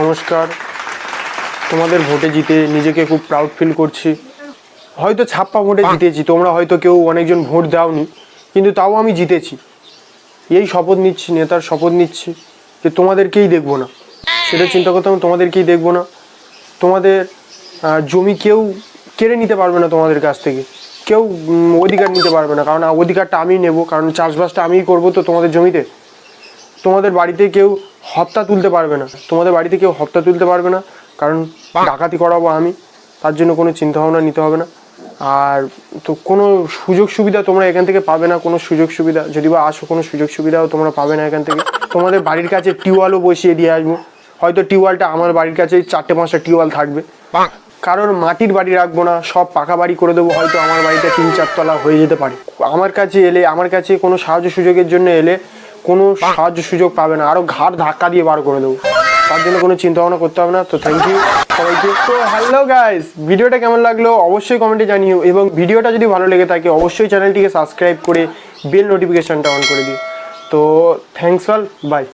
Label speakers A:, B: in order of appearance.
A: নমস্কার। তোমাদের ভোটে জিতে নিজেকে খুব প্রাউড ফিল করছি। হয়তো ছাপ্পা ভোটে জিতেছি তোমরা হয়তো কেউ অনেকজন ভোট দাওনি কিন্তু তাও আমি জিতেছি। এই শপথ নিচ্ছি নেতার শপথ নিচ্ছি যে তোমাদেরকেই দেখব না। সেটা চিন্তা করতাম তোমাদেরকেই দেখব না। তোমাদের জমি কেউ কেড়ে নিতে পারবে না তোমাদের কাছ থেকে। কেউ অধিকার নিতে পারবে না কারণ অধিকারটা আমিই নেব কারণ চাষবাসটা আমিই করব তো তোমাদের জমিতে। তোমাদের বাড়িতে কেউ হপ্তা তুলতে পারবে না। তোমাদের বাড়িতে কেউ হপ্তা তুলতে পারবে না কারণ ডাকাতি করাবো আমি তার জন্য কোনো চিন্তাভাবনা নিতে হবে না। আর তো কোনো সুযোগ সুবিধা তোমরা এখান থেকে পাবে না কোনো সুযোগ সুবিধা যদি বা আসো কোনো সুযোগ সুবিধাও তোমরা পাবে না এখান থেকে। তোমাদের বাড়ির কাছে টিউবওয়েলও বসিয়ে দিয়ে আসব। হয়তো টিউবওয়েলটা আমার বাড়ির কাছে চারটে পাঁচটা টিউবওয়েল থাকবে। কারোর মাটির বাড়ি রাখব না সব পাকা বাড়ি করে দেবো হয়তো আমার বাড়িতে তিন চারতলা হয়ে যেতে পারে। আমার কাছে এলে আমার কাছে কোনো সাহায্য সুযোগের জন্য এলে কোনো সাহায্য সুযোগ পাবে না। আরও ঘাট ধাক্কা দিয়ে বার করে দেবো। তার জন্য কোনো চিন্তা ভাবনা করতে হবে না। তো থ্যাংক ইউ সবাইকে। তো হ্যালো গাইস ভিডিওটা কেমন লাগল অবশ্যই কমেন্টে জানিও এবং ভিডিওটা যদি ভালো লেগে থাকে অবশ্যই চ্যানেলটিকে সাবস্ক্রাইব করে বেল নোটিফিকেশনটা অন করে দিই তো থ্যাংকস অল বাই